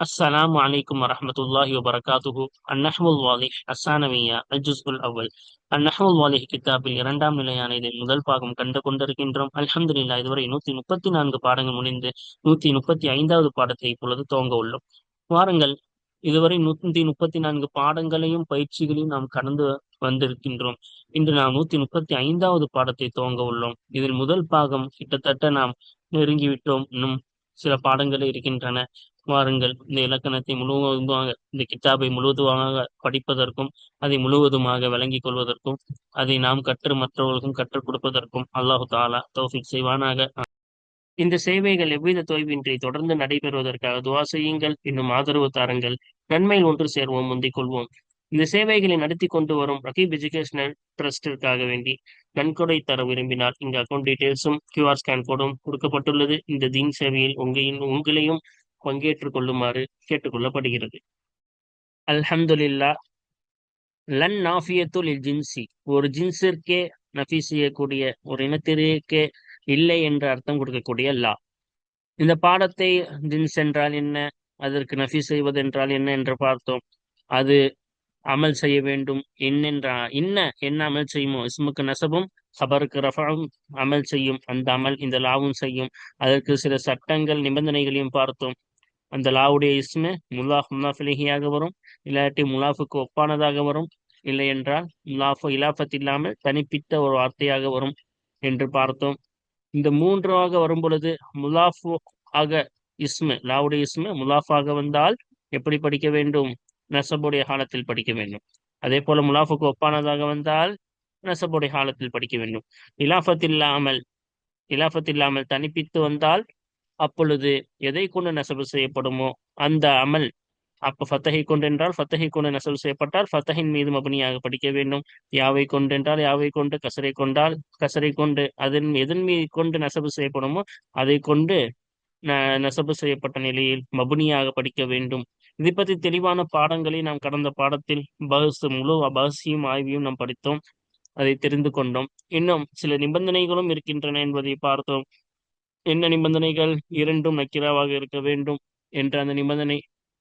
السلام عليكم ورحمة الله وبركاته النحو الواضح الثانوية الجزء الأول النحو الواضح கிதாபில் இரண்டாம் நிலையான இதில் முதல் பாகம் கண்டு கொண்டிருக்கின்றோம் அல்ஹம்துலில்லாஹ் இதுவரை நூத்தி முப்பத்தி நான்கு பாடங்கள் முடிந்து நூத்தி முப்பத்தி ஐந்தாவது பாடத்தை இப்பொழுது துவங்க உள்ளோம் வாருங்கள் இதுவரை நூத்தி முப்பத்தி நான்கு பாடங்களையும் பயிற்சிகளையும் நாம் கடந்து வந்திருக்கின்றோம் இன்று நாம் நூத்தி முப்பத்தி ஐந்தாவது பாடத்தை துவங்க உள்ளோம் இதில் முதல் பாகம் கிட்டத்தட்ட நாம் நெருங்கிவிட்டோம் இன்னும் சில பாடங்கள் இருக்கின்றன. வாருங்கள் இந்த இலக்கணத்தை முழுவதுமாக இந்த கித்தாபை முழுவதுமாக படிப்பதற்கும் அதை முழுவதுமாக விளங்கிக் கொள்வதற்கும் அதை நாம் கற்று மற்றவர்களுக்கும் கற்றுக் கொடுப்பதற்கும் அல்லாஹு தாலா தௌஃபிக் செய்வானாக. இந்த சேவைகள் எவ்வித தொய்வின்றி தொடர்ந்து நடைபெறுவதற்காக துவா செய்யுங்கள். இன்னும் ஆதரவு தாருங்கள். நன்மையில் ஒன்று சேர்வோம் முந்திக் கொள்வோம். இந்த சேவைகளை நடத்தி கொண்டு வரும் ரகீப் எஜுகேஷனல் ட்ரஸ்டிற்காக வேண்டி நன்கொடை தர விரும்பினால் இங்க அக்கௌண்ட் டீடைல்ஸும் கியூஆர் ஸ்கேன் கோடும் கொடுக்கப்பட்டுள்ளது. இந்த தீன் சேவையில் உங்களின் உங்களையும் பங்கேற்றுக் கொள்ளுமாறு கேட்டுக்கொள்ளப்படுகிறது. அல்ஹம்துல்லா லன் நாஃபியத்துல் ஜின்சி. ஒரு ஜின்ஸிற்கே நஃபி செய்யக்கூடிய ஒரு இனத்திற்கே இல்லை என்று அர்த்தம் கொடுக்கக்கூடிய லா. இந்த பாடத்தை ஜின்ஸ் என்றால் என்ன? அதற்கு நஃபி செய்வது என்றால் என்ன என்று பார்த்தோம். அது அமல் செய்ய வேண்டும். என்னென்றா என்ன என்ன அமல் செய்யுமோ? இஸ்முக்கு நசபும் ஹபருக்கு ரஃபாவும் அமல் செய்யும். அந்த அமல் இந்த லாவும் செய்யும். அதற்கு சில சட்டங்கள் நிபந்தனைகளையும் பார்த்தோம். அந்த லாவுடைய இஸ்மு முல்லாஃப் முல்லாஃபிலிகியாக வரும். இல்லாட்டி முலாஃபுக்கு ஒப்பானதாக வரும். இல்லை என்றால் முலாஃபு இலாஃபத் இல்லாமல் தனிப்பித்த ஒரு வார்த்தையாக வரும் என்று பார்த்தோம். இந்த மூன்றாக வரும் பொழுது முலாஃபு ஆக இஸ்மு லாவுடைய இஸ்மு முலாஃபாக வந்தால் எப்படி படிக்க வேண்டும்? நசபுடைய காலத்தில் படிக்க வேண்டும். அதே போல முலாஃபுக்கு ஒப்பானதாக வந்தால் நசபுடைய காலத்தில் படிக்க வேண்டும். இலாஃபத் இல்லாமல் இலாஃபத் இல்லாமல் தனிப்பித்து வந்தால் அப்பொழுது எதை கொண்டு நெசவு செய்யப்படுமோ அந்த அமல் அப்ப ஃபத்தகை கொண்டு என்றால் ஃபத்தகை கொண்டு நெசவு செய்யப்பட்டால் ஃபத்தகின் மீது மபனியாக படிக்க வேண்டும். யாவை கொண்டென்றால் யாவை கொண்டு கசரை கொண்டால் கசரை கொண்டு அதன் எதன் மீது கொண்டு நெசவு செய்யப்படுமோ அதை கொண்டு நெசவு செய்யப்பட்ட நிலையில் மபுனியாக படிக்க வேண்டும். இதை பற்றி தெளிவான பாடங்களை நாம் கடந்த பாடத்தில் பஹஸ் முழு பஹசியும் ஆய்வையும் நாம் படித்தோம். அதை தெரிந்து கொண்டோம். இன்னும் சில நிபந்தனைகளும் இருக்கின்றன என்பதை பார்த்தோம். என்ன நிபந்தனைகள்? இரண்டும் நக்கிராவாக இருக்க வேண்டும் என்ற அந்த நிபந்தனை.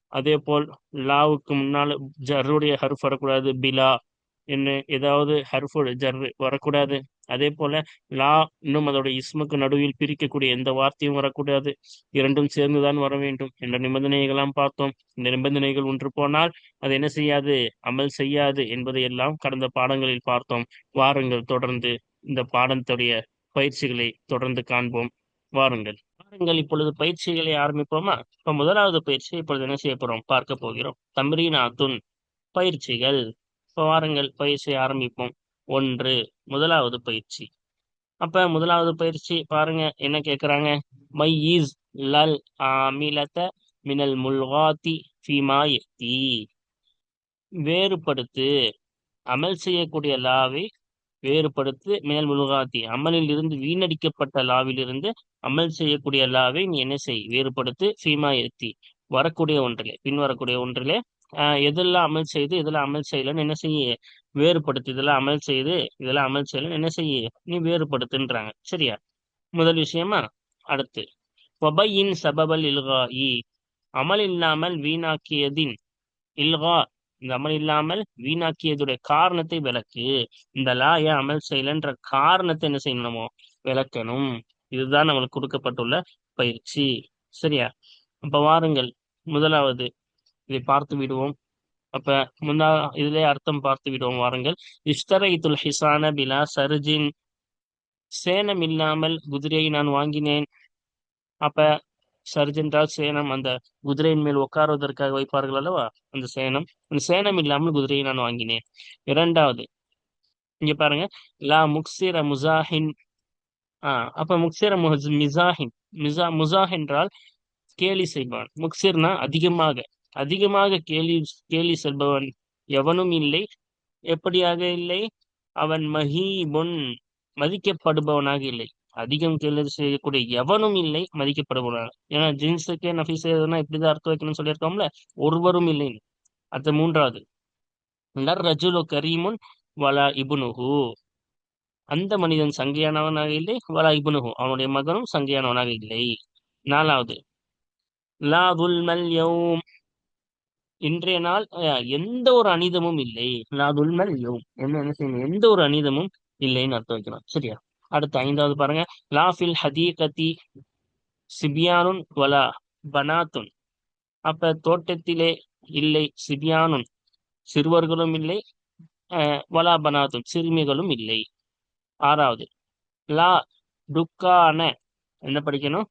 அதே போல் லாவுக்கு முன்னால் ஜர்ருடைய ஹர்ஃப் வரக்கூடாது. பிலா. என்ன? ஏதாவது ஹர்ஃபு ஜர் வரக்கூடாது. அதே போல லா இன்னும் அதோட இஸ்முக்கு நடுவில் பிரிக்கக்கூடிய எந்த வார்த்தையும் வரக்கூடாது. இரண்டும் சேர்ந்துதான் வர வேண்டும். என்ற நிபந்தனைகளாம் பார்த்தோம். இந்த நிபந்தனைகள் ஒன்று போனால் அது என்ன செய்யாது? அமல் செய்யாது என்பதை எல்லாம் கடந்த பாடங்களில் பார்த்தோம். வாருங்கள் தொடர்ந்து இந்த பாடத்துடைய பயிற்சிகளை தொடர்ந்து காண்போம். வாருங்கள். வாருங்கள் இப்பொழுது பயிற்சிகளை ஆரம்பிப்போமா? இப்ப முதலாவது பயிற்சி இப்பொழுது என்ன செய்ய போறோம்? பார்க்க போகிறோம். தம்ரீனாத்துன் பயிற்சிகள். இப்ப வாருங்கள் பயிற்சியை ஆரம்பிப்போம். ஒன்று. முதலாவது பயிற்சி. அப்ப முதலாவது பயிற்சி பாருங்க என்ன கேக்குறாங்க? மை ஈஸ் லல் ஆமிலத மினல் முல்வாத்தி ஃபீமா வேறுபடுத்து அமல் செய்யக்கூடிய லாவை வேறுபடுத்து மேல் முழுகாத்தி அமலில் இருந்து வீணடிக்கப்பட்ட லாவிலிருந்து அமல் செய்யக்கூடிய லாவை நீ என்ன செய்? வேறுபடுத்து சீமா எத்தி வரக்கூடிய ஒன்றிலே பின் வரக்கூடிய ஒன்றிலே எதெல்லாம் அமல் செய்து இதெல்லாம் அமல் செய்யலன்னு என்ன செய்ய? வேறுபடுத்து. இதெல்லாம் அமல் செய்து இதெல்லாம் அமல் செய்யலன்னு என்ன செய்ய? நீ வேறுபடுத்துன்றாங்க. சரியா? முதல் விஷயமா அடுத்து. வபையின் சபபல் இல்கா இ அமல் இல்லாமல் வீணாக்கியதின் இல்கா. இந்த அமல் இல்லாமல் வீணாக்கியதுடைய காரணத்தை விளக்கு. இந்த லா ஏன் அமல் செய்யலன்ற காரணத்தை என்ன செய்யணுமோ விளக்கணும். இதுதான் நம்மளுக்கு கொடுக்கப்பட்டுள்ள பயிற்சி. சரியா? அப்ப வாருங்கள். முதலாவது இதை பார்த்து விடுவோம். அப்ப முன்னா இதுல அர்த்தம் பார்த்து விடுவோம். வாருங்கள். இஷ்டரைத்துல் ஹிசான பிலா சருஜின். சேனம் இல்லாமல் குதிரையை நான் வாங்கினேன். அப்ப சர்ஜென்றால் சேனம். அந்த குதிரையின் மேல் உட்காருவதற்காக வைப்பார்கள் அல்லவா? அந்த சேனம். அந்த சேனம் இல்லாமல் குதிரையை நான் வாங்கினேன். இரண்டாவது இங்க பாருங்க. லா முக்சிர முசாஹின். ஆஹ் அப்ப முக்சிர மிசாஹின். மிசா முசாஹ் என்றால் கேலி செய்வான். முக்சிர்னா அதிகமாக. அதிகமாக கேலி கேலி செல்பவன் எவனும் இல்லை. எப்படியாக இல்லை? அவன் மஹீபுன் மதிக்கப்படுபவனாக இல்லை. அதிகம் கேள்வி செய்யக்கூடிய எவனும் இல்லை மதிக்கப்படுபவனாக. ஏன்னா ஜீன்ஸுக்கே நஃபீஸ் எதுனா இப்படிதான் அர்த்தம் வைக்கணும்னு சொல்லியிருக்கோம்ல ஒருவரும் இல்லை. அடுத்த மூன்றாவது. ரஜுலோ ரஜுலு கரீமுன் வலா இபுனுஹு. அந்த மனிதன் சங்கையானவனாக இல்லை வலா இபுனுஹு. அவனுடைய மகனும் சங்கையானவனாக இல்லை. நாலாவது. லா துல்மல் யௌம். இன்றைய நாள் அஹ், எந்த ஒரு அனிதமும் இல்லை. நான் உண்மை யௌம் என்ன என்ன செய்யணும்? எந்த ஒரு அனிதமும் இல்லைன்னு அர்த்தம் வைக்கணும். சரியா? அடுத்து ஐந்தாவது பாருங்க. லா ஃபில் ஹதீகதி சிபியானுன் வலா பனாத்துன். அப்ப தோட்டத்திலே இல்லை சிபியானுன். சிறுவர்களும் இல்லை அஹ், வலா பனாத்துன். சிறுமிகளும் இல்லை. ஆறாவது. லா துக்கான என்ன படிக்கணும்?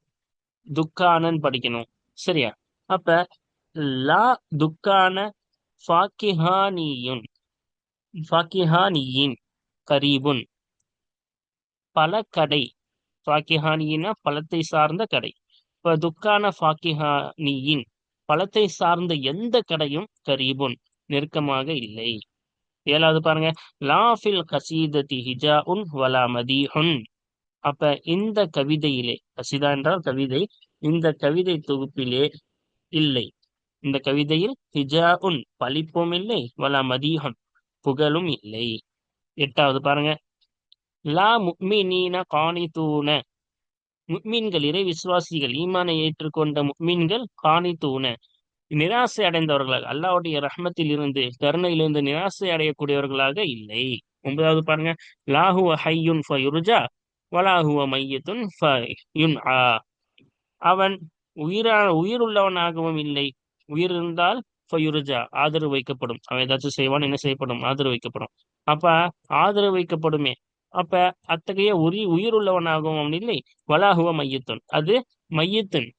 துக்கானன் படிக்கணும். சரியா? அப்ப லா துக்கான ஃபாக்கிஹானியுன் ஃபாக்கிஹானியின் கரீபுன். பல கடை ஃபாக்கிஹானியினா பழத்தை சார்ந்த கடை. இப்ப துக்கான ஃபாக்கிஹானியின் பழத்தை சார்ந்த எந்த கடையும் கரீபுன் நெருக்கமாக இல்லை. ஏழாவது பாருங்க லாஃபில் கசீததி ஹிஜா உன் வலா மதீஹுன். அப்ப இந்த கவிதையிலே கசிதா என்றால் கவிதை இந்த கவிதை தொகுப்பிலே இல்லை. இந்த கவிதையில் ஹிஜா உன் பழிப்பும் இல்லை வலா மதீகம் புகழும் இல்லை. எட்டாவது பாருங்க. லா முக்மினீன காணித்தூன முக்மீன்கள் இறை விசுவாசிகள் ஈமானை ஏற்றுக்கொண்ட முக்மீன்கள் காணித்தூன நிராசை அடைந்தவர்களாக அல்லாவுடைய ரஹ்மத்தில் இருந்து கருணையிலிருந்து நிராசை அடையக்கூடியவர்களாக இல்லை. ஒன்பதாவது பாருங்க. லாஹுவ ஹையுன் ஃபயுர்ஜா வலாஹுவ மையத்துன் ஃபயுன் ஆ அவன் உயிரா உயிருள்ளவனாகவும் இல்லை. உயிர் இருந்தால் ஃபயுருஜா ஆதரவு வைக்கப்படும். அவன் ஏதாச்சும் செய்வான் என்ன செய்யப்படும்? ஆதரவு வைக்கப்படும். அப்ப ஆதரவு வைக்கப்படுமே. அப்ப அத்தகைய உரி உயிருள்ளவனாகவும் அவன் இல்லை. வலாகுவ மையத்தன். அது மையத்தன்.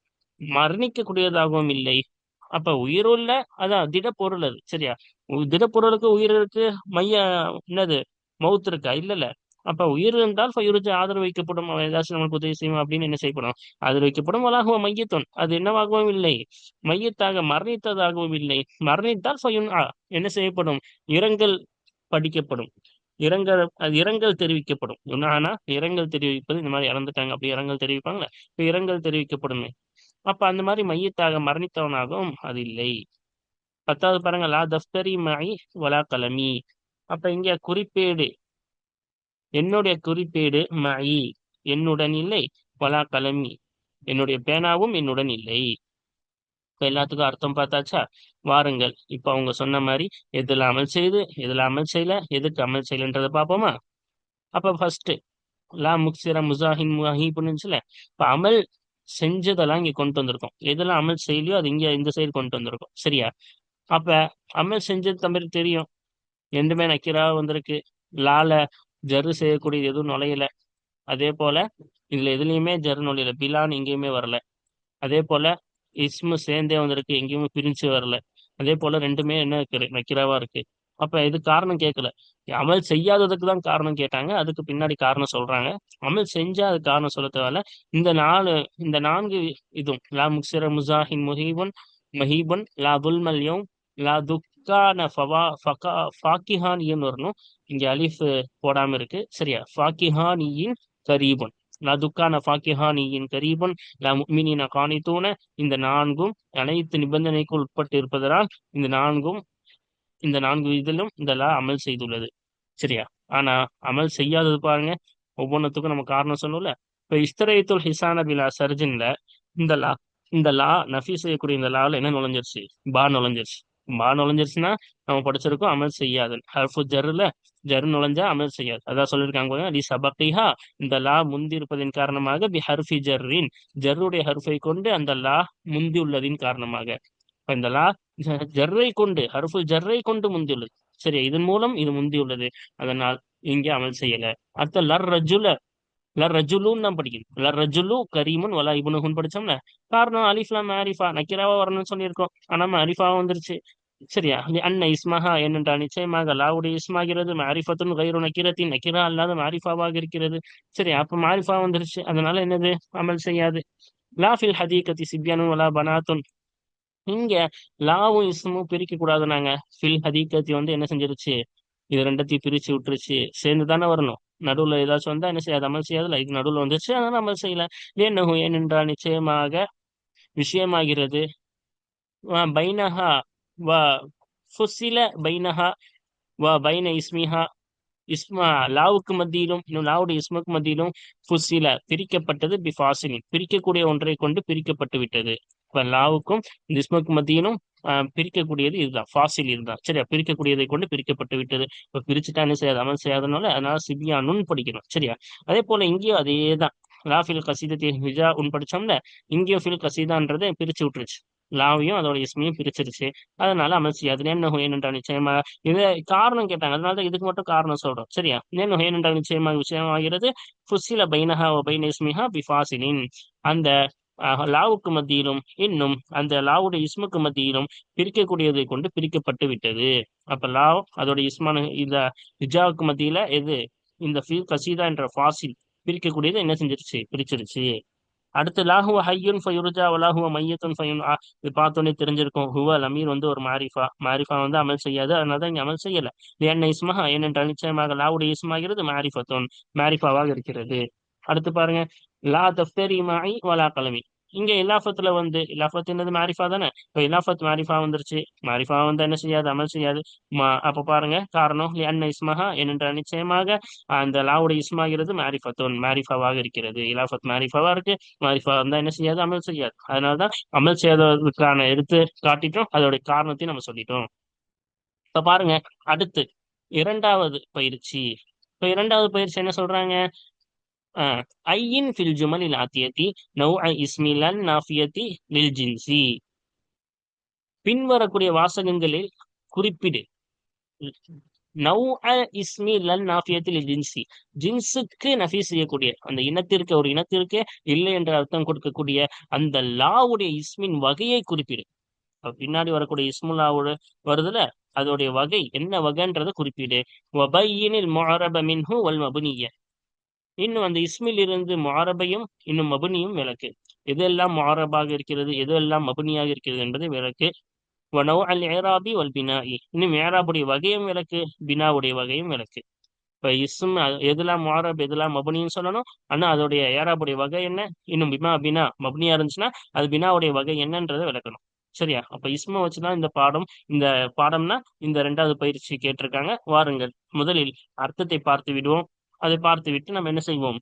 மரணிக்கக்கூடியதாகவும் இல்லை. அப்ப உயிருள்ள அதான் திடப்பொருள் அது சரியா? திடப்பொருளுக்கு உயிர் இருக்கு மைய என்னது? மவுத்து இருக்கா? இல்லல்ல. அப்ப உயிர் இருந்தால் ஃபயுர்ஜா ஆதரவு வைக்கப்படும் அவன் ஏதாச்சும் நம்மளுக்கு உதவி செய்யும் அப்படின்னு என்ன செய்யப்படும்? ஆதரவு வைக்கப்படும் வலாகுவ மையத்துன். அது என்னவாகவும் இல்லை. மையத்தாக மரணித்ததாகவும் இல்லை. மரணித்தால் ஃபயுன் ஆ என்ன செய்யப்படும்? இரங்கல் படிக்கப்படும். இரங்கல் அது இரங்கல் தெரிவிக்கப்படும். ஆனா இரங்கல் தெரிவிப்பது இந்த மாதிரி இறந்துட்டாங்க. அப்படி இரங்கல் தெரிவிப்பாங்களே? இப்ப இரங்கல் தெரிவிக்கப்படுமே. அப்ப அந்த மாதிரி மையத்தாக மரணித்தவனாகவும் அது இல்லை. பத்தாவது பாருங்க. லா தஃப்தரி மாய் வலா கலமி. அப்ப இங்க குறிப்பேடு. என்னுடைய குறிப்பேடு மயி என்னுடன் இல்லை பலா கலமி. என்னுடைய பேனாவும் என்னுடன் இல்லை. இப்ப எல்லாத்துக்கும் அர்த்தம் பார்த்தாச்சா? வாருங்கள் இப்ப அவங்க சொன்ன மாதிரி எதுல அமல் செய்து எதுல அமல் செய்யல எதுக்கு அமல் செய்யலன்றதை பார்ப்போமா? அப்ப ஃபர்ஸ்ட் லா முக்சிர முசாஹின் முஹீப்னுச்சுல இப்ப அமல் செஞ்சதெல்லாம் இங்க கொண்டு வந்திருக்கோம். எதெல்லாம் அமல் செய்யலையோ அது இங்க இந்த சைடு கொண்டு வந்திருக்கோம். சரியா? அப்ப அமல் செஞ்சது தம்பி தெரியும். ரெண்டுமே நக்கீரா வந்திருக்கு. லால ஜரு செய்யக்கூடியது எதுவும் நுழையல. அதே போல இதுல எதுலயுமே ஜரு நுழையல. பிலான் எங்கேயுமே வரல. அதே போல இஸ்மு சேர்ந்தே வந்திருக்கு. எங்கேயுமே பிரிஞ்சு வரல. அதே போல ரெண்டுமே என்ன இருக்கு நக்கீராவா இருக்கு. அப்ப இது காரணம் கேட்கல அமல் செய்யாததுக்கு தான் காரணம் கேட்டாங்க. அதுக்கு பின்னாடி காரணம் சொல்றாங்க. அமல் செஞ்சா அது காரணம் சொல்ல தேவையில்ல இந்த நாலு இந்த நான்கு இதுவும் லா முக்சிர முசாஹின் முஹீபன் மஹீபன் லா புல் யௌம் லா துக்கான ஃபவா ஃபகா ஃபாக்கிஹானியன் வரணும் இங்க அலிஃப் போடாம இருக்கு. சரியா? ஃபாக்கிஹானியின் கரீபன். லா துக்கான ஃபாக்கிஹானியின் கரீபன் லா முக்மினின காணித்தூன இந்த நான்கும் அனைத்து நிபந்தனைக்கு உட்பட்டு இருப்பதனால் இந்த நான்கும் இந்த நான்கு இதிலும் இந்த லா அமல் செய்துள்ளது. சரியா? ஆனா அமல் செய்யாதது பாருங்க. ஒவ்வொன்றத்துக்கும் நம்ம காரணம் சொல்லல இப்ப இஸ்தரைத்துல் ஹிசான பிலா சர்ஜின்ல இந்த லா இந்த லா நஃபீஸ் செய்யக்கூடிய இந்த லாவில் என்ன நுழைஞ்சிருச்சு? பா நுழைஞ்சிருச்சு. மா நுழைஞ்சிருச்சுன்னா நம்ம படிச்சிருக்கோம் அமல் செய்யாது. ஹர்ஃபு ஜர்ல ஜர் நுழைஞ்சா அமல் செய்யாது. அதான் சொல்லியிருக்காங்க லி சபக்கிஹா இந்த லா முந்தி இருப்பதின் காரணமாக பி ஹர்ஃபி ஜர்ரின் ஜர்ருடைய ஹர்ஃபை கொண்டு அந்த லா முந்தி உள்ளதின் காரணமாக இந்த லா ஜ- ஜர்ரை கொண்டு ஹர்ஃபு ஜர்ரை கொண்டு முந்தியுள்ளது. சரி இதன் மூலம் இது முந்தியுள்ளது. அதனால் இங்கே அமல் செய்யல. அடுத்த லர் ரஜுல லர் ரஜுலுன்னு தான் படிக்கணும் லர் ரஜுலு கரீமுன் வலா இபுனுஹுன் படிச்சோம்ல காரணம் அலிஃப்லாம் மாரிஃபா நக்கிராவா வரணும்னு சொல்லியிருக்கோம் ஆனா மாரிஃபா வந்துருச்சு சரியா லி அன்ன இஸ்மஹா என்னென்றா நிச்சயமாக லாவுடைய இஸ்மாகிறது மாரிஃபத்துன் கயிறு நக்கிரத்தின் நக்கிரா அல்லாத மாரிஃபாவாக இருக்கிறது சரி அப்ப மாரிஃபா வந்துருச்சு அதனால என்னது அமல் செய்யாது லா ஃபில் ஹதீகத்தி சிப்யானும் வலா பனாத்துன் இங்க லாவும் இஸ்மும் பிரிக்க கூடாது நாங்க ஃபில் ஹதீகத்தி வந்து என்ன செஞ்சிருச்சு இது ரெண்டத்தையும் பிரிச்சு விட்டுருச்சு சேர்ந்து தானே வரணும் நடுவுல ஏதாச்சும் வந்தா என்ன செய்யாது? அமல் செய்யாது. லைக் நடுவுல வந்துருச்சு. அதனால அமல் செய்யல. ஏன்னு ஏனென்றால் நிச்சயமாக விஷயமாகிறது. பைனஹா வா ஃபுசில பைனஹா வா பைன இஸ்மிஹா இஸ்மா லாவுக்கு மத்தியிலும் இன்னும் லாவுடைய இஸ்முக்கு மத்தியிலும் ஃபுசில பிரிக்கப்பட்டது பி பிரிக்கக்கூடிய ஒன்றை கொண்டு பிரிக்கப்பட்டு விட்டது. இப்ப லாவுக்கும் இந்த இஸ்முக்கு மத்தியிலும் ஆஹ் பிரிக்கக்கூடியது இதுதான். ஃபாசில் இதுதான். சரியா? பிரிக்கக்கூடியதை கொண்டு பிரிக்கப்பட்டு விட்டது. இப்போ பிரிச்சுட்டா என்ன செய்யாது அமல் செய்யாதனால அதனால சிபியானுன்னு படிக்கணும். சரியா? அதே போல இங்கேயும் அதே தான் லாஃபில் கசீதத்தை ஹிஜா உன் படிச்சோம்ல இங்கேயும் ஃபில் கசீதான்றதை பிரிச்சு விட்டுருச்சு. லாவையும் அதோட இஸ்மையும் பிரிச்சிருச்சு. அதனால அமல் செய்யாது. என்ன ஹுயன்ன்றா நிச்சயமா. இது காரணம் கேட்டாங்க. அதனால தான் இதுக்கு மட்டும் காரணம் சொல்றோம். சரியா? என்ன ஹுயன்ன்றா நிச்சயமா விஷயமாகிறது ஃபுசில பைனஹா பைன இஸ்மிஹா பிஃபாசினின் அந்த லாவுக்கு மத்தியிலும் இன்னும் அந்த லாவுடைய இஸ்முக்கு மத்தியிலும் பிரிக்கக்கூடியதை கொண்டு பிரிக்கப்பட்டு விட்டது. அப்ப லாவ் அதோட இஸ்மான இந்த ஹிஜாவுக்கு மத்தியில எது? இந்த ஃபீல் கசீதா என்ற ஃபாசில் பிரிக்கக்கூடியது என்ன செஞ்சிருச்சு? பிரிச்சிருச்சு. அடுத்து லாஹுவ ஹையுன் ஃபயுர்ஜா வலாஹுவ மையத்துன் ஃபயுன் இது பார்த்தோன்னே தெரிஞ்சிருக்கும். ஹுவ அமீர் வந்து ஒரு மாரிஃபா. மாரிஃபா வந்து அமல் செய்யாது அதனால தான் இங்கே அமல் செய்யல. என்ன இஸ்மஹா ஏனென்றால் நிச்சயமாக லாவுடைய இஸ்மாகிறது மாரிஃபத்துன் மாரிஃபாவாக இருக்கிறது. அடுத்து பாருங்க லா தஃப்தரி மாய் வலா கலமி. இங்க இலாஃபத்துல வந்து இலாஃபத்துன்றது மாரிஃபா தானே? இப்ப இலாஃபத் மாரிஃபா வந்துருச்சு. மாரிஃபா வந்து என்ன செய்யாது? அமல் செய்யாது. மா- அப்ப பாருங்க காரணம் என்ன இஸ்மஹா ஏனென்றால் நிச்சயமாக அந்த லாவுடைய இஸ்மாகிறது மாரிஃபத்தோன் மாரிஃபாவாக இருக்கிறது. இலாஃபத் மாரிஃபாவா இருக்கு. மாரிஃபா வந்தா என்ன செய்யாது? அமல் செய்யாது. அதனாலதான் அமல் செய்யாததுக்கான எடுத்து காட்டிட்டோம். அதோட காரணத்தையும் நம்ம சொல்லிட்டோம். இப்ப பாருங்க அடுத்து இரண்டாவது பயிற்சி. இப்ப இரண்டாவது பயிற்சி என்ன சொல்றாங்க? ஐயின் ஃபில் ஜுமலில் ஆத்தியத்தி நௌ இஸ்மிலன் நாஃபியத்தி லில் ஜின்சி பின்வரக்கூடிய வாசகங்களில் குறிப்பிடு நௌ இஸ்மி லல் நாஃபியத்தில் ஜின்சி ஜின்ஸுக்கு நஃபி செய்யக்கூடிய அந்த இனத்திற்கு ஒரு இனத்திற்கு இல்லை என்ற அர்த்தம் கொடுக்கக்கூடிய அந்த லாவுடைய இஸ்மின் வகையை குறிப்பிடு பின்னாடி வரக்கூடிய இஸ்முல்லாவோட வருதுல அதோடைய வகை என்ன வகைன்றத குறிப்பிடு வபையினில் முஅரப மின்ஹு வல் மபுனிய இன்னும் அந்த இஸ்மில் இருந்து முஅரபையும் இன்னும் மபுனியும் விளக்கு. எதெல்லாம் முஅரபாக இருக்கிறது எதெல்லாம் மபுனியாக இருக்கிறது என்பதை விளக்கு. வனவு அல் ஏராபி வல் பினாயி. இன்னும் ஏராபுடைய வகையும் விளக்கு பினாவுடைய வகையும் விளக்கு. இப்ப இஸ்ம் எதெல்லாம் முஅரப் எதெல்லாம் மபுனின்னு சொல்லணும். ஆனா அதோடைய ஏராபுடைய வகை என்ன? இன்னும் பிமா பினா மபுனியா இருந்துச்சுன்னா அது பினாவுடைய வகை என்னன்றதை விளக்கணும். சரியா? அப்ப இஸ்ம வச்சுதான் இந்த பாடம் இந்த பாடம்னா இந்த ரெண்டாவது பயிற்சி கேட்டிருக்காங்க. வாருங்கள் முதலில் அர்த்தத்தை பார்த்து விடுவோம். அதை பார்த்து விட்டு நம்ம என்ன செய்வோம்?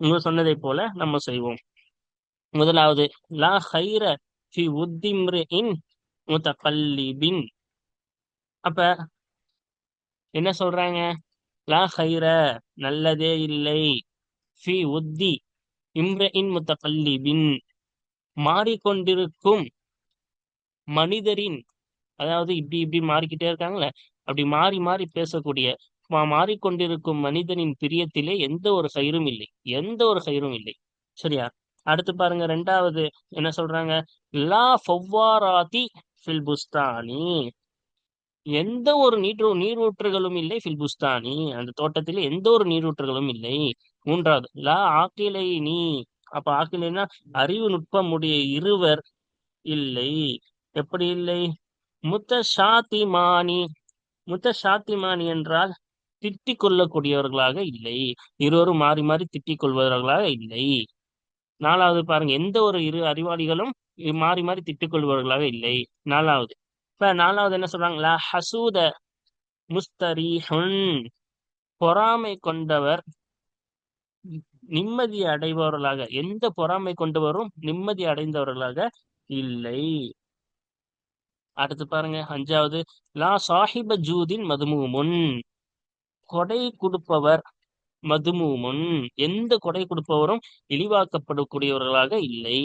இவங்க சொன்னதை போல நம்ம செய்வோம். முதலாவது லா ஹைர ஃபி உத்திம்ரிஇன் முத்தகல்லிபின். அப்ப என்ன சொல்றாங்க? லா ஹைர நல்லதே இல்லை. ஃபி உத்தி இம்ரிஇன் முத்தகல்லிபின். மாறிக்கொண்டிருக்கும் மனிதரின் அதாவது இப்படி இப்படி மாறிக்கிட்டே இருக்காங்களே அப்படி மாறி மாறி பேசக்கூடிய மாறிக்கொண்டிருக்கும் மனிதனின் பிரியத்திலே எந்த ஒரு கயிறும் இல்லை. எந்த ஒரு கயிறும் இல்லை. சரியா? அடுத்து பாருங்க ரெண்டாவது என்ன சொல்றாங்க? லா ஃபவ்வாராதி ஃபில்புஸ்தானி. எந்த ஒரு நீர் நீரூற்றுகளும் இல்லை ஃபில்புஸ்தானி. அந்த தோட்டத்திலே எந்த ஒரு நீரூற்றுகளும் இல்லை. மூன்றாவது லா ஆக்கிலை நீ. அப்ப ஆக்கிலைன்னா அறிவு நுட்பம் உடைய இருவர் இல்லை. எப்படி இல்லை? முத்த சாத்திமானி முத்த சாத்திமானி என்றால் திட்டிக் கொள்ளக்கூடியவர்களாக இல்லை. இருவரும் மாறி மாறி திட்டிக் கொள்பவர்களாக இல்லை. நாலாவது பாருங்க எந்த ஒரு இரு அறிவாளிகளும் மாறி மாறி திட்டிக் கொள்பவர்களாக இல்லை. நாலாவது. இப்ப நாலாவது என்ன சொல்றாங்க லா ஹசூத முஸ்தரீஹுன். பொறாமை கொண்டவர் நிம்மதி அடைபவர்களாக எந்த பொறாமை கொண்டவரும் நிம்மதி அடைந்தவர்களாக இல்லை. அடுத்து பாருங்க அஞ்சாவது. லா சாஹிப ஜூதின் மதுமூமுன். கொடை கொடுப்பவர் மதுமூமன். எந்த கொடை கொடுப்பவரும் இழிவாக்கப்படக்கூடியவர்களாக இல்லை.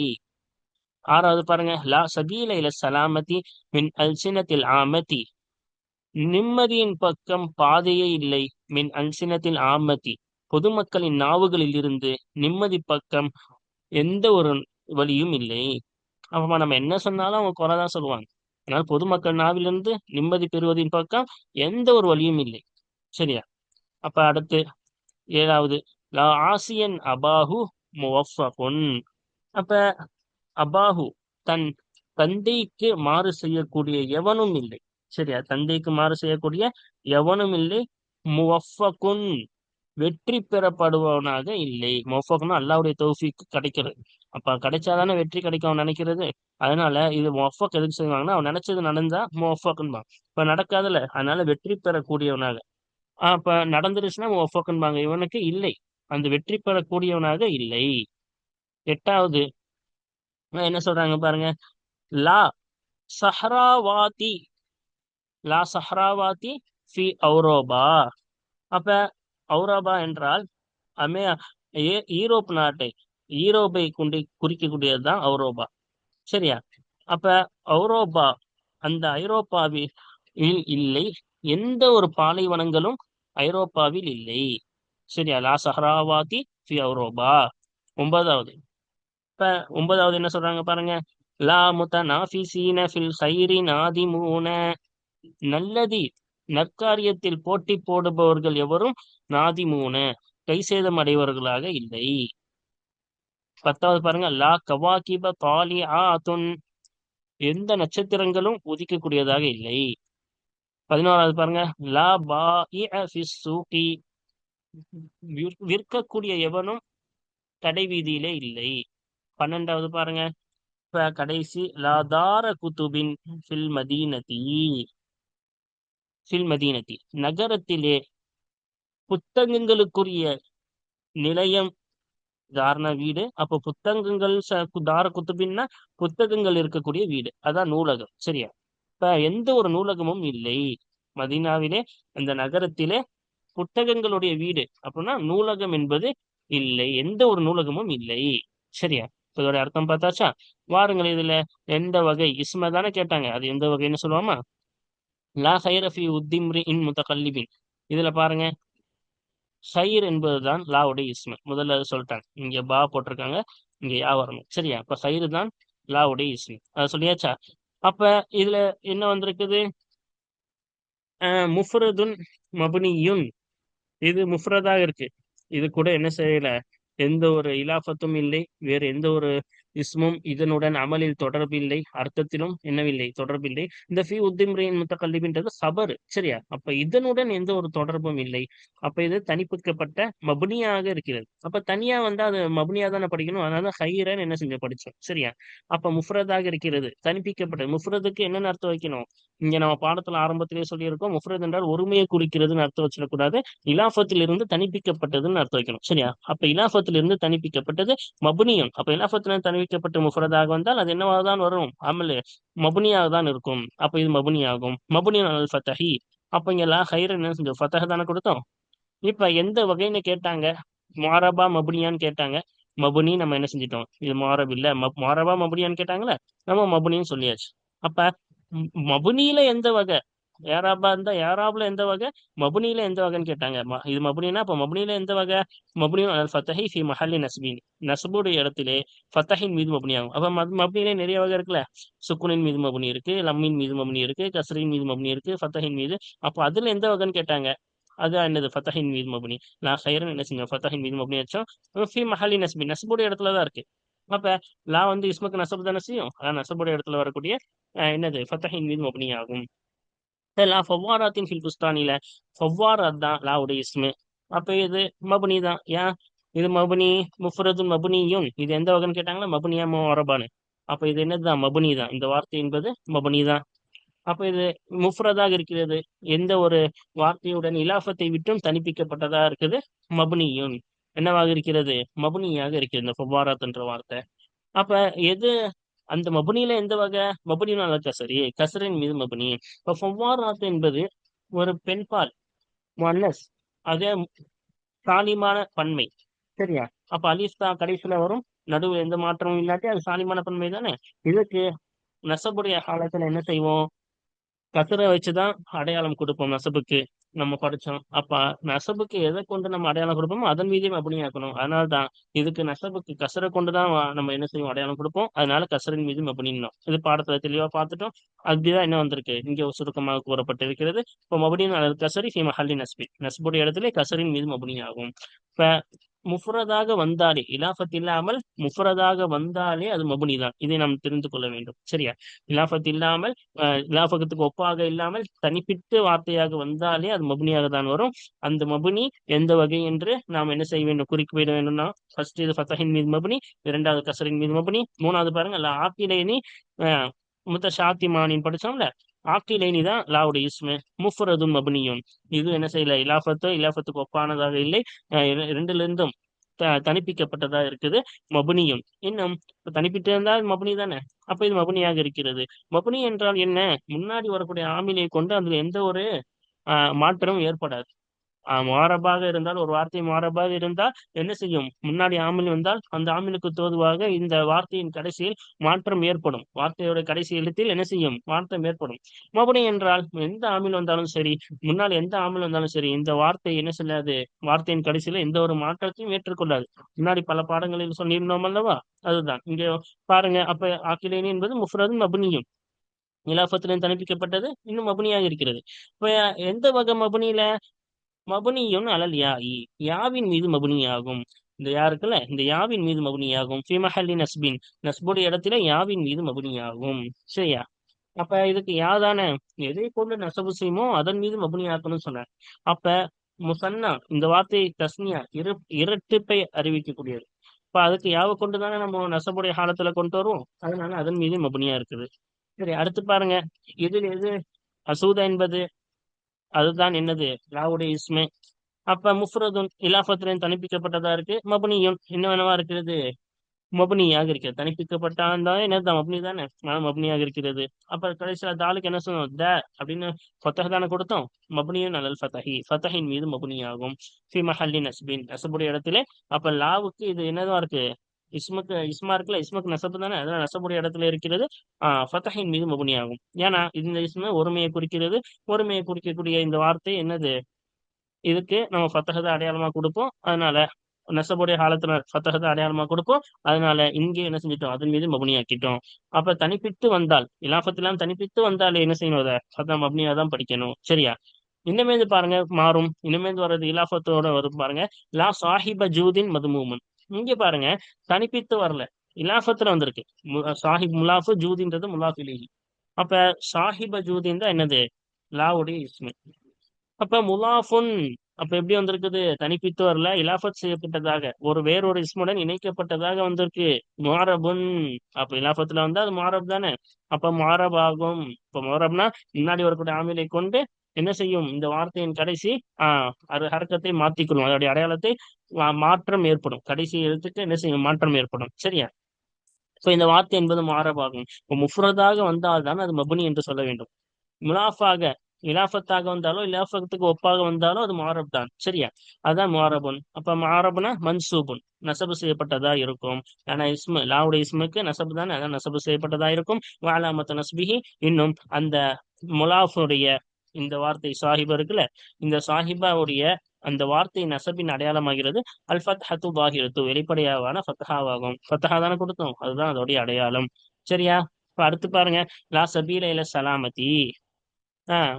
ஆறாவது பாருங்க. லா சபீல இல சலாமதி மின் அல்சினத்தில் ஆமதி. நிம்மதியின் பக்கம் பாதையே இல்லை. மின் அல்சினத்தில் ஆமதி. பொதுமக்களின் நாவுகளில் இருந்து நிம்மதி பக்கம் எந்த ஒரு வழியும் இல்லை. அப்ப நம்ம என்ன சொன்னாலும் அவங்க குறைதான் சொல்லுவாங்க. ஆனால் பொதுமக்கள் நாவிலிருந்து நிம்மதி பெறுவதின் பக்கம் எந்த ஒரு வழியும் இல்லை. சரியா? அப்ப அடுத்து ஏழாவது லா ஆசியன் அபாஹு முவஃபகுன். அப்ப அபாஹு தன் தந்தைக்கு மாறு செய்யக்கூடிய எவனும் இல்லை. சரியா? தந்தைக்கு மாறு செய்யக்கூடிய எவனும் இல்லை. முவஃபகுன். வெற்றி பெறப்படுபவனாக இல்லை. முவஃபகுன்னா அல்லாவுடைய தௌஃபிக்கு கிடைக்கிறது. அப்ப கிடைச்சாதானே வெற்றி கிடைக்கும் அவன் நினைக்கிறது? அதனால இது முவஃபக் எதுக்கு செய்வாங்கன்னா அவன் நினைச்சது நடந்தா முவஃபக்குன்பா இப்ப நடக்காதுல அதனால வெற்றி பெறக்கூடியவனாக. ஆஹ் நடந்துருச்சுன்னா முவஃபக்குன்பாங்க இவனுக்கு இல்லை. அந்த வெற்றி பெறக்கூடியவனாக இல்லை. எட்டாவது என்ன சொல்றாங்க பாருங்க? லா சஹராவாதி லா சஹராவாதி ஃபி அவுரோபா அப்ப அவுரோபா என்றால் அமே ஈரோப் நாட்டை ஈரோப்பை கொண்டு குறிக்கக்கூடியது தான் அவுரோபா சரியா? அப்ப அவுரோபா அந்த ஐரோப்பாவில் இல்லை. எந்த ஒரு பாலைவனங்களும் ஐரோப்பாவில் இல்லை. சரியா? லா சஹராவாதி ஃபி ஐரோபா ஒன்பதாவது. இப்ப ஒன்பதாவது என்ன சொல்றாங்க பாருங்க? லா முத்தநாஃபிசீன ஃபில் ஹைரி நாதிமூன. நல்லதி நற்காரியத்தில் போட்டி போடுபவர்கள் எவரும் நாதிமூன கை சேதம் அடைவர்களாக இல்லை. பத்தாவது பாருங்க. லா கவாகிப ஆ ஆத்துன் எந்த நட்சத்திரங்களும் உதிக்கக்கூடியதாக இல்லை. பதினோராவது பாருங்க. லா பா சூக்கி விற்- விற்கக்கூடிய எவனும் கடை வீதியிலே இல்லை. பன்னெண்டாவது பாருங்க. இப்ப கடைசி லாதார குத்துபின் ஃபில் மதீனதி. ஃபில் மதீனதி. நகரத்திலே புத்தகங்களுக்குரிய நிலையம் தாரண வீடு. அப்போ புத்தகங்கள் ச- கு- தார குத்துபின்னா புத்தகங்கள் இருக்கக்கூடிய வீடு. அதான் நூலகம். சரியா? எந்த ஒரு நூலகமும் இல்லை. மதீனாவிலே அந்த நகரத்திலே புத்தகங்களுடைய வீடு. அப்படின்னா நூலகம் என்பது இல்லை. எந்த ஒரு நூலகமும் இல்லை. சரியா? இதோட அர்த்தம் பார்த்தாச்சா? வாருங்கள் இதுல எந்த வகை? இஸ்ம தானே கேட்டாங்க. அது எந்த வகைன்னு சொல்லுவாமா? லா ஹைரஃபி உத்திம்ரி இன் முத்தகல்லிபின் இதுல பாருங்க. ஹைர் என்பதுதான் லாவுடைய இஸ்ம. முதல்ல அதை சொல்லிட்டாங்க. இங்க பா போட்டிருக்காங்க. இங்க யா வரணும். சரியா? அப்ப ஹைரு தான் லாவுடைய இஸ்மி. அதை சொல்லியாச்சா? அப்ப இதுல என்ன வந்திருக்குது? அஹ் முஃப்ரதுன் மபுனியுன். இது முஃப்ரதாக இருக்கு. இது கூட என்ன செய்யல? எந்த ஒரு இலாஃபத்தும் இல்லை. வேறு எந்த ஒரு இஸ்மும் இதனுடன் அமலில் தொடர்பில்லை அர்த்தத்திலும் என்னவில்லை தொடர்பில்லை. இந்த ஃபி உத்திம்ரின் முத்தகல்லிபின்றது சபர் சரியா? அப்ப இதனுடன் எந்த ஒரு தொடர்பும் இல்லை. அப்ப இது தனிப்பிக்கப்பட்ட மபுனியாக இருக்கிறது. அப்ப தனியா வந்து அது மபுனியா தானே படிக்கணும்? அதனால ஹைரன் என்ன செஞ்ச படிச்சோம் சரியா? அப்ப முஃப்ரதாக இருக்கிறது தனிப்பிக்கப்பட்டது. முஃப்ரதுக்கு என்னென்ன அர்த்தம் வைக்கணும்? இங்க நம்ம பாடத்துல ஆரம்பத்திலேயே சொல்லியிருக்கோம் முஃப்ரத் என்றால் ஒருமையை குறிக்கிறதுன்னு அர்த்தம் வச்சிடக்கூடாது. இலாஃபத்திலிருந்து தனிப்பிக்கப்பட்டதுன்னு அர்த்தம் வைக்கணும் சரியா? அப்ப இலாஃபத்திலிருந்து தனிப்பிக்கப்பட்டது மபுனியம். அப்ப இலாஃபத்திலிருந்து தனிப்பிக்கப்பட்ட முஃபரதாக வந்தால் அது என்னவாக தான் வரும்? அமல் மபுனியாக தான் இருக்கும். அப்ப இது மபுனியாகும். மபுனியன் அல் ஃபத்தஹி அப்ப இங்க லா ஹைர் என்ன செஞ்சோம் ஃபத்தஹ தானே கொடுத்தோம்? இப்ப எந்த வகைன்னு கேட்டாங்க? மாரபா மபுனியான்னு கேட்டாங்க. மபுனி நம்ம என்ன செஞ்சிட்டோம்? இது மாரப் இல்ல. மப்- மாரபா மபுனியான்னு கேட்டாங்களே நம்ம மபுனின்னு சொல்லியாச்சு. அப்ப மபுனியில எந்த வகை? ஏராபா இருந்தா ஏராப்ல எந்த வகை? மபுனியில எந்த வகைன்னு கேட்டாங்க. ம- இது மபுனினா அப்ப மபுனில எந்த வகை? மபுனியும் அல் ஃபத்தஹி ஃபி மஹல்லி நஸ்பின். நஸ்புடைய இடத்திலே ஃபத்தஹின் மீது மபுனி ஆகும். அப்ப மத்- நிறைய வகை இருக்குல்ல? சுக்குனின் மீது மபுனி இருக்கு லம்மின் மீது மபுனி இருக்கு கஸ்ரின் மீது மபுனி இருக்கு ஃபத்தஹின் மீது. அப்ப அதுல எந்த வகைன்னு கேட்டாங்க? அது என்னது? ஃபத்தஹின் மீது மபுனி. நான் ஹைரன் என்ன செஞ்சோம் ஃபத்தஹின் மீது மபுனி வச்சோம். ஃபி மஹல்லி நஸ்பி நஸ்புடைய இடத்துல தான் இருக்கு. அப்ப லா வந்து இஸ்முக்கு நசபு தானே செய்யும்? அதான் நசபுடைய இடத்துல வரக்கூடிய அஹ், என்னது? ஃபத்தஹின் மீது மபுனி ஆகும். லா ஃபவ்வாராத்தின் ஃபில் புஸ்தானில ஃபவ்வாராத் தான் லாவுடைய இஸ்மு. அப்ப இது மபுனி தான். ஏன் இது மபுனி முஃப்ரது மபுனியும் இது எந்த வகைன்னு கேட்டாங்கன்னா மபுனியா மொரபானு அப்ப இது என்னதுதான் மபுனி தான். இந்த வார்த்தை என்பது மபுனி தான். அப்ப இது முஃப்ரதாக இருக்கிறது. எந்த ஒரு வார்த்தையுடன் இலாஃபத்தை விட்டும் தனிப்பிக்கப்பட்டதா இருக்குது? மபுனியும் என்னவாக இருக்கிறது? மபுனியாக இருக்கிறது இந்த ஃபவ்வாராத் என்ற வார்த்தை. அப்ப எது அந்த மபுனியில எந்த வகை மபுனினால கசரி கசரின் மீது மபுனி. இப்ப ஃபவ்வாராத் என்பது ஒரு பெண்பால் மன்னஸ். அதே சாலிமான பன்மை. சரியா? அப்ப அலிஸ்தா கடைசியில வரும். நடுவில் எந்த மாற்றமும் இல்லாட்டி அது சாலிமான பன்மை தானே? இதுக்கு நசபுடைய காலத்துல என்ன செய்வோம்? கசரை வச்சுதான் அடையாளம் கொடுப்போம் நெசப்புக்கு நம்ம படிச்சோம். அப்ப நெசபுக்கு எதை கொண்டு நம்ம அடையாளம் கொடுப்போமோ அதன் மீதியும் அப்படியே ஆக்கணும். அதனால தான் இதுக்கு நெசபுக்கு கசரை கொண்டுதான் நம்ம என்ன செய்வோம்? அடையாளம் கொடுப்போம். அதனால கசரின் மீதும் அப்படின்னோம். இது பாடத்துல தெளிவா பார்த்துட்டோம். அப்படிதான் என்ன வந்திருக்கு. இங்க சுருக்கமாக கூறப்பட்டிருக்கிறது. இப்போ மபுனின் கசரி ஹிமஹல்லி நஸ்பி. நஸ்புடைய இடத்துல கசரின் மீது மபுனி ஆகும். இப்ப முஃபரதாக வந்தாலே இலாஃபத் இல்லாமல் முஃபரதாக வந்தாலே அது மபுனி தான் இதை நாம் தெரிந்து கொள்ள வேண்டும். சரியா? இலாஃபத் இல்லாமல் அஹ், ஒப்பாக இல்லாமல் தனிப்பிட்டு வார்த்தையாக வந்தாலே அது மபுனியாக தான் வரும். அந்த மபுனி எந்த வகை என்று நாம் என்ன செய்ய வேண்டும்? குறிப்பிட வேண்டும்னா ஃபர்ஸ்ட் இது ஃபத்தஹின் மீது மபுனி இரண்டாவது கசரின் மீது மபுனி மூணாவது பாருங்க அல்ல ஆத்திலேனி முத்த ஷாத்திமானின் படிச்சோம்ல ஆக்கிலேனி தான் லாவுடைய இஸ்மு. முஃபரதும் மபுனியும் இது என்ன செய்யல? இலாஃபத்தோ இலாஃபத்துக்கு ஒப்பானதாக இல்லை. அஹ் இர- த தனிப்பிக்கப்பட்டதா இருக்குது. மபுனியும். இன்னும் தனிப்பிட்டு இருந்தால் மபுனி தானே? அப்ப இது மபுனியாக இருக்கிறது. மபுனி என்றால் என்ன? முன்னாடி வரக்கூடிய ஆமிலை கொண்டு அதுல எந்த ஒரு ஆஹ் மாற்றமும் ஏற்படாது. மாரபாக இருந்தால் ஒரு வார்த்தை மாரபாக இருந்தால் என்ன செய்யும்? முன்னாடி ஆமில் வந்தால் அந்த ஆமிலுக்கு தோதுவாக இந்த வார்த்தையின் கடைசியில் மாற்றம் ஏற்படும். வார்த்தையோட கடைசி எழுத்தில் என்ன செய்யும்? மாற்றம் ஏற்படும். மபுனி என்றால் எந்த ஆமில் வந்தாலும் சரி முன்னால் எந்த ஆமில் வந்தாலும் சரி இந்த வார்த்தை என்ன செய்யாது வார்த்தையின் கடைசியில எந்த ஒரு மாற்றத்தையும் ஏற்றுக்கொள்ளாது. முன்னாடி பல பாடங்களில் சொல்லியிருந்தோம் அல்லவா? அதுதான். இங்க பாருங்க அப்ப ஆக்கிலேனி என்பது முஃப்ரதும் மபுனியும். நிலாபத்திலும் தனிப்பிக்கப்பட்டது இன்னும் மபுனியாக இருக்கிறது. இப்ப எந்த வகை மபுனியில மபுனியும் அலல் யாயி யாவின் மீது மபுனியாகும். இந்த யாருக்குல்ல? இந்த யாவின் மீது மபுனியாகும். ஃபிமஹல்லி நஸ்பின். நஸ்புடைய இடத்துல யாவின் மீது மபுனியாகும். சரியா? அப்ப இதுக்கு யாதான எதை கொண்டு நசபு செய்யுமோ அதன் மீது மபுனியாக்கணும்னு சொன்னார். அப்ப முசன்னா இந்த வார்த்தை தஸ்னியா இரு இரட்டிப்பை அறிவிக்கக்கூடியது. இப்ப அதுக்கு யாவை கொண்டு தானே நம்ம நசபுடைய காலத்துல கொண்டு வருவோம்? அதனால அதன் மீது மபுனியா இருக்குது. சரி அடுத்து பாருங்க. இதில் எது? அசூதா என்பது அதுதான் என்னது? லாவுடைய இஸ்மே. அப்ப முஃப்ரதுன் இலாஃபத்துடன் தனிப்பிக்கப்பட்டதா இருக்கு? மபுனியும் இன்னும் இருக்கிறது? மபுனியாக இருக்கிறது. தனிப்பிக்கப்பட்டான் தான். என்னதான் மபுனி தானே? மபுனியாக இருக்கிறது. அப்ப கடைசியில் தாலுக்கு என்ன சொன்னோம்? த அப்படின்னு ஃபத்தஹ தானே கொடுத்தோம். மபுனியும் நல்ல ஃபத்தஹி. ஃபத்தஹின் மீது மபுனியாகும். ஃபி மஹல்லி நஸ்பின். நசபுடைய இடத்துல. அப்ப லாவுக்கு இது என்னதான் இருக்கு? இஸ்முக்கு இஸ்மா இருக்குல்ல இஸ்முக்கு நசபு தானே? அதனால நசபுடைய இடத்துல இருக்கிறது ஆஹ் ஃபத்தஹின் மீது மபுனியாகும் ஏன்னா இந்த இஸ்ம ஒருமையை குறிக்கிறது. ஒருமையை குறிக்கக்கூடிய இந்த வார்த்தை என்னது? இதுக்கு நம்ம ஃபத்தகத அடையாளமா கொடுப்போம். அதனால நெசபுடைய காலத்துல ஃபத்தகத அடையாளமா கொடுப்போம். அதனால இங்கே என்ன செஞ்சிட்டோம்? அதன் மீது மபுனியாக்கிட்டோம் அப்ப தனிப்பித்து வந்தால் இலாஃபத்திலாம் தனிப்பித்து வந்தால் என்ன செய்யணும் அதை? ஃபத்தா மபுனியா தான் படிக்கணும். சரியா? இனிமேந்து பாருங்க மாறும். இனிமேந்து வர்றது இலாஃபத்தோட வரும் பாருங்க. லா சாஹிப ஜூதின் மதுமூமன். இங்க பாருங்க தனிப்பித்து வரல. இலாஃபத்துல வந்திருக்கு. சாஹிப் முலாஃபு ஜூதின்றது முலாஃபிலிஹி அப்ப சாஹிப ஜூதின் தான் என்னது? லாவுடைய இஸ்மு. அப்ப முலாஃபுன் அப்ப எப்படி வந்திருக்குது? தனிப்பித்து வரல இலாஃபத் செய்யப்பட்டதாக. ஒரு வேறொரு இஸ்முடன் இணைக்கப்பட்டதாக வந்திருக்கு. மாரபுன் அப்ப இலாஃபத்துல வந்து அது மாரப் தானே. அப்ப மாரப் ஆகும். இப்ப மாரப்னா முன்னாடி வரக்கூடிய ஆமிலை கொண்டு என்ன செய்யும்? இந்த வார்த்தையின் கடைசி ஆஹ் அது ஹரக்கத்தை மாத்திக்கணும். அதோடைய அடையாளத்தை மாற்றம் ஏற்படும். கடைசி எழுத்துக்கு என்ன செய்யும்? மாற்றம் ஏற்படும். சரியா? இப்போ இந்த வார்த்தை என்பது மாரபாகும் இப்போ முஃப்ரதாக வந்தால்தான் அது மபுனி என்று சொல்ல வேண்டும். முலாஃபாக இலாஃபத்தாக வந்தாலோ இலாஃபத்துக்கு ஒப்பாக வந்தாலும் அது மாரப் தான் சரியா? அதான் மாரபுன் அப்ப மாரபுனா மன்சூபுன். நசபு செய்யப்பட்டதா இருக்கும். ஆனா இஸ்மு லாவுடைய இஸ்முக்கு நசபு தானே? அதான் நசபு செய்யப்பட்டதா இருக்கும். வாலாமத்து நஸ்பிஹி. இன்னும் அந்த முலாஃபுடைய இந்த வார்த்தை சாஹிபா இருக்குல்ல இந்த சாஹிபாவுடைய அந்த வார்த்தை நசபின் அடையாளமாகிறது அல் ஃபத்ஹத்து பாகிரத்து வெளிப்படையாவான ஃபத்ஹாவாகும். ஃபத்ஹா தானே கொடுத்தோம் அதுதான் அதோடைய அடையாளம். சரியா? இப்போ அடுத்து பாருங்க. லா சபீல இல சலாமதி. ஆஹ்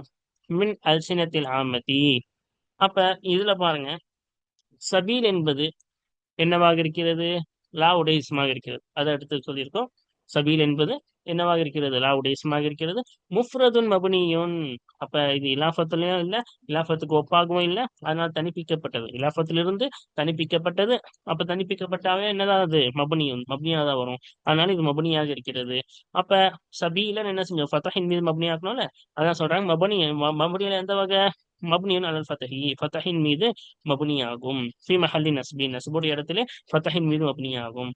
மின் அல்சினத்தில் ஆமதி. அப்ப இதுல பாருங்க. சபீல் என்பது என்னவாக இருக்கிறது? லா இஸ்மாக இருக்கிறது. அதை அடுத்து சொல்லியிருக்கோம். சபீல் என்பது என்னவாக இருக்கிறது? லாவுடைய இஸ்மாக இருக்கிறது. முஃப்ரதுன் மபுனியுன் அப்ப இது இலாஃபத்துலயும் இல்ல இலாஃபத்துக்கு ஒப்பாகவும் இல்ல அதனால தனிப்பிக்கப்பட்டது இலாஃபத்திலிருந்து தனிப்பிக்கப்பட்டது அப்ப தனிப்பிக்கப்பட்டாவே என்னதான் அது மபுனியும் மபுனியாக தான் வரும். அதனால இது மபுனியாக இருக்கிறது. அப்ப சபீலன்னு என்ன செஞ்சோம் ஃபத்தஹின் மீது மபுனியாக்கணும்ல? அதான் சொல்றாங்க மபுனி மபுனியில எந்த வகை மபுனியன் அலல் ஃபதஹி ஃபதஹின் மீது மபுனியாகும் ஃபி மஹல்லி நஸ்பி நசபுடைய இடத்துல ஃபதஹின் மீது மபுனியாகும்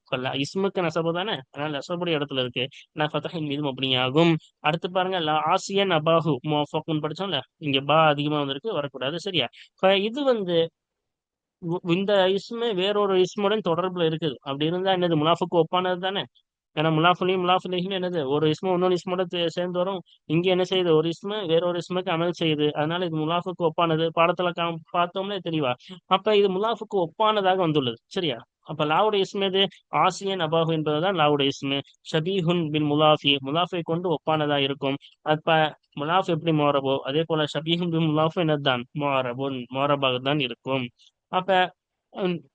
இஸ்முக்கு நசபு தானே அதனால நசபுடைய இடத்துல இருக்கு நான் ஃபதஹின் மீது மபுனியாகும் அடுத்து பாருங்க லா ஆசியன் அபாஹு மோஃபக்குன்னு படிச்சோம்ல இங்க பா அதிகமா வந்திருக்கு வரக்கூடாது சரியா இது வந்து இந்த இஸ்மு வேறொரு இஸ்முடன் தொடர்புல இருக்குது. அப்படி இருந்தா என்னது? முனாஃபுக்கு ஒப்பானது தானே? ஏன்னா முலாஃபுலையும் முலாஃபுலையும் என்னது? ஒரு இஸ்மு இன்னொரு இஸ்மோட சேர்ந்து வரும் இங்க என்ன செய்யுது? ஒரு இஸ்மு வேறொரு இஸ்முக்கு அமல் செய்யுது. அதனால இது முலாஃபுக்கு ஒப்பானது. பாடத்துல கா பார்த்தோம்லே தெளிவா. அப்ப இது முலாஃபுக்கு ஒப்பானதாக வந்துள்ளது. சரியா? அப்ப லாவுடைய இஸ்மு எது? ஆசியன் அபாஹு என்பதுதான் லாவுடைய இஸ்மு. ஷபீஹுன் பின் முலாஃபி. முலாஃபை கொண்டு ஒப்பானதா இருக்கும். அப்ப முலாஃப் எப்படி மோரபோ அதே போல ஷபீஹுன் பின் முலாஃப் என்னதுதான்? மோரபுன் மோரபாக தான் இருக்கும். அப்ப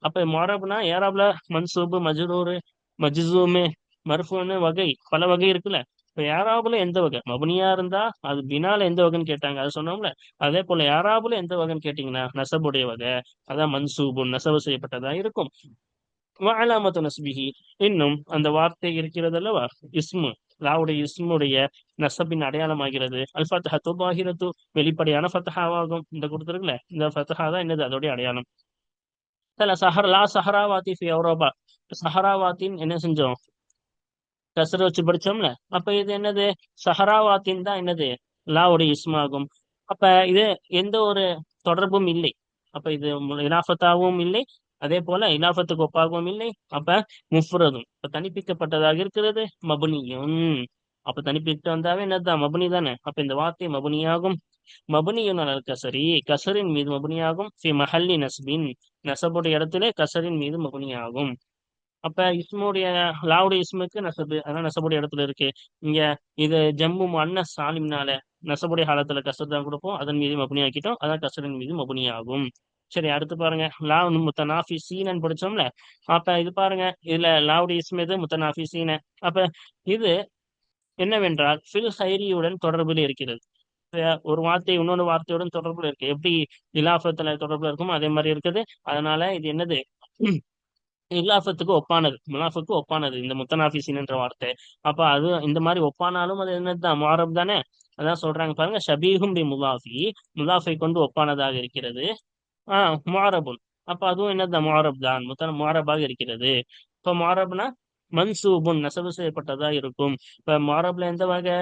அப்ப மோரப்னா ஏராப்ல மன்சூபு மஜ்ரூரு மஜ்சூமு மர்ஃபுன்னு வகை பல வகை இருக்குல்ல. இப்ப யாராபுல எந்த வகை? மபுனியா இருந்தா அது பினால எந்த வகைன்னு கேட்டாங்க. அது சொன்னோம்ல. அதே போல யாராபுல எந்த வகைன்னு கேட்டீங்கன்னா நசபுடைய வகை அதான் மன்சூபு நசவு செய்யப்பட்டதா இருக்கும். அலாமத்து நஸ்பிஹி இன்னும் அந்த வார்த்தை இருக்கிறது அல்லவா இஸ்மு லாவுடைய இஸ்முடைய நசபின் அடையாளமாகிறது. அல் ஃபத்ஹா துபாகிரத்து வெளிப்படையான ஃபத்ஹாவாகும். இந்த கொடுத்துருக்குல்ல இந்த ஃபத்ஹா தான் என்னது? அதோடைய அடையாளம். சஹர் லா சஹராவாத்தி ஃபி யூரோபா சஹராவாத்தின் என்ன செஞ்சோம்? கசர வச்சு படிச்சோம்ல அப்ப இது என்னது? சஹராவாத்தின் தான் என்னது? லாவுடைய இஸ்மாகும் அப்ப இது எந்த ஒரு தொடர்பும் இல்லை. அப்ப இது இலாஃபத்தாகவும் இல்லை. அதே போல இலாஃபத்துக்கு ஒப்பாகவும் இல்லை. அப்ப முஃப்ரதும். இப்ப தனிப்பிக்கப்பட்டதாக இருக்கிறது மபுனியும். அப்ப தனிப்பிட்டு வந்தாவே என்னதுதான்? மபுனி தானே. அப்ப இந்த வார்த்தை மபுனியாகும். மபுனியும் அலல் கசரி கசரின் மீது மபுனியாகும். மஹல்லி நஸ்பின். நசபுடைய இடத்துல கசரின் மீது மபுனியாகும். அப்ப இஸ்முடைய லாவுடைய இஸ்முக்கு நசபு அதான் நசபுடைய இடத்துல இருக்கு. இங்க இது ஜம்மு அன்ன சாலிம்னால நசபுடைய காலத்துல கசர் தான் கொடுப்போம். அதன் மீது மபுனி ஆக்கிட்டோம் அதான் கசரின் மீது மபுனி ஆகும் சரி அடுத்து பாருங்க. லா முத்தனாஃபி சீனன் படிச்சோம்ல. அப்ப இது பாருங்க. இதுல லாவுடைய இஸ்மு இது முத்தனாஃபி சீன. அப்ப இது என்னவென்றால் ஃபில் ஹைரியுடன் தொடர்பில் இருக்கிறது. ஒரு வார்த்தை இன்னொரு வார்த்தையுடன் தொடர்புல இருக்கு. எப்படி இலாஃபத்துல தொடர்புல இருக்குமோ அதே மாதிரி இருக்குது. அதனால இது என்னது? இலாஃபத்துக்கு ஒப்பானது. முலாஃபுக்கு ஒப்பானது. இந்த முத்தனாஃபிசின் என்ற வார்த்தை. அப்ப அது இந்த மாதிரி ஒப்பானாலும் அது என்னதுதான் மாரப் தானே? அதான் சொல்றாங்க பாருங்க. ஷபீஹும் பி முலாஃபி. முலாஃபை கொண்டு ஒப்பானதாக இருக்கிறது. ஆஹ் மாரபுன் அப்ப அதுவும் என்னதுதான் முவாரப் தான். முத்தன முவாரபாக இருக்கிறது. இப்ப முவாரப்னா மன்சூபுன். நெசவு செய்யப்பட்டதா இருக்கும். இப்ப மாரப்ல எந்த வகை?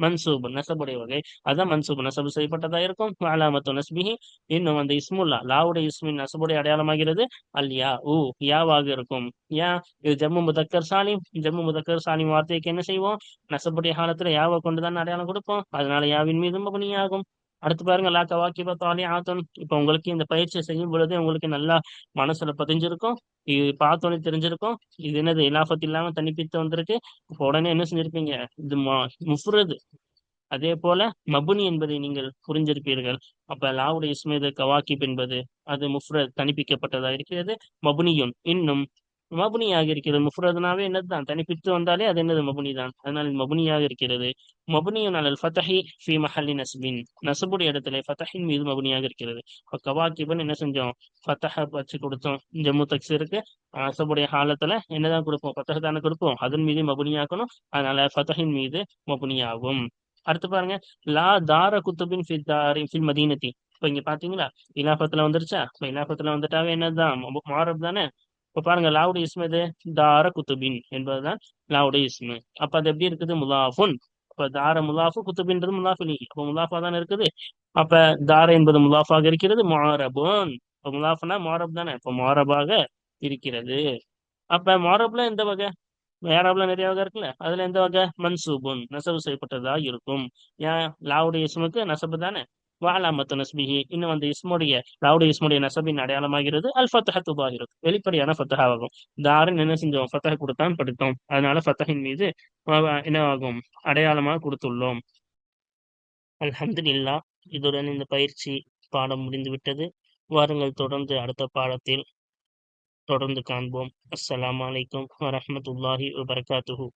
மன்சூபு நெசபுடைய வகை. அதான் மன்சூபு நெசபு செய்யப்பட்டதா இருக்கும். அலாமத்து நஸ்பிஹி. இன்னும் அந்த இஸ்முல்லா லாவுடைய இஸ்மின் நெசபுடைய அடையாளமாகிறது. அல் யா ஊ யாவாக இருக்கும். யா இது ஜம்மு முதக்கர் சாலிம் ஜம்மு முதக்கர் சாலிம் வார்த்தைக்கு என்ன செய்வோம்? நெசபுடைய காலத்துல யாவை கொண்டுதான் அடையாளம் கொடுப்போம்? அதனால யாவின் மீதும் மபனியாகும். அடுத்து பாருங்க லா கவாக்கிப தாலி ஆத்தன் இப்ப உங்களுக்கு இந்த பயிற்சியை செய்யும் பொழுது உங்களுக்கு நல்லா மனசுல பதிஞ்சிருக்கும். இது பார்த்தோன்னே தெரிஞ்சிருக்கும். இது என்னது இலாபத்து இல்லாம தனிப்பித்து வந்திருக்கு. இப்போ உடனே என்ன செஞ்சிருப்பீங்க? இது முஃப்ரது. அதே போல மபுனி என்பதை நீங்கள் புரிஞ்சிருப்பீர்கள். அப்ப லாவுடைய இஸ்மீது கவாக்கிப் என்பது. அது முஃப்ரத் தனிப்பிக்கப்பட்டதாக இருக்கிறது. மபுனியும் இன்னும் மபுனியாக இருக்கிறது. முஃப்ரதுனாவே என்னதுதான்? தனிப்பித்து வந்தாலே அது என்னது? மபுனி தான் அதனால் மபுனியாக இருக்கிறது. மபுனியுன் அலல் ஃபதஹி ஃபி மஹல்லி நஸ்பின். நசபுடைய இடத்துல ஃபதஹின் மீது மபுனியாக இருக்கிறது. இப்போ கவாக்கிபன் என்ன செஞ்சோம்? ஃபத்தஹ வச்சு கொடுத்தோம். ஜம்மு தக்ஸிருக்கு நசபுடைய காலத்துல என்னதான் கொடுப்போம்? ஃபத்தஹ தானே கொடுப்போம். அதன் மீது மபுனியாக்கணும். அதனால ஃபதஹின் மீது மபுனியாகும். அடுத்து பாருங்க. லா தார குத்துபின் ஃபி தாரி ஃபில் மதீனத்தி. இப்ப இங்க பாத்தீங்களா? இலாபத்துல வந்துருச்சா? இப்ப இலாபத்துல வந்துட்டாவே என்னதான் மாரப் தானே? இப்ப பாருங்க லாவுடைய இஸ்மு எது? தார குத்துபின் என்பதுதான் லாவுடைய இஸ்மு. அப்ப அது எப்படி இருக்குது? முலாஃபுன். அப்ப தார முலாஃபு குத்துபின்றது முலாஃபிலி அப்ப முலாஃபா தானே இருக்குது? அப்ப தார என்பது முலாஃபாக இருக்கிறது மாரபுன் இப்ப முலாஃபுனா மாரப் தானே இப்ப மாரபாக இருக்கிறது. அப்ப மாரப்ல எந்த வகை? வேறாப்ல நிறைய வகை இருக்குல்ல. அதுல எந்த வகை? மன்சூபுன். நெசவு செய்யப்பட்டதா இருக்கும். ஏன்? லாவுடைய இஸ்முக்கு நசபு தானே வாலாமத்து நஸ்பிஹி இன்னும் அந்த இஸ்முடைய லாவுடைய இஸ்முடைய நசபின் அடையாளமாகிறது அல் ஃபத்தஹ துபாகிறது வெளிப்படையான ஃபத்தஹாவாகும். தாரன் என்ன செஞ்சோம்? ஃபத்தஹ கொடுத்தான் படித்தோம். அதனால ஃபத்தஹின் மீது என்னவாகும்? அடையாளமாக கொடுத்துள்ளோம். அல்ஹம்துலில்லா இதுடன் இந்த பயிற்சி பாடம் முடிந்து விட்டது. வாருங்கள் தொடர்ந்து அடுத்த பாடத்தில் தொடர்ந்து காண்போம். அஸ்ஸலாமு வலைக்கம் வரமத்துல்லாஹி வபரகாத்துஹு.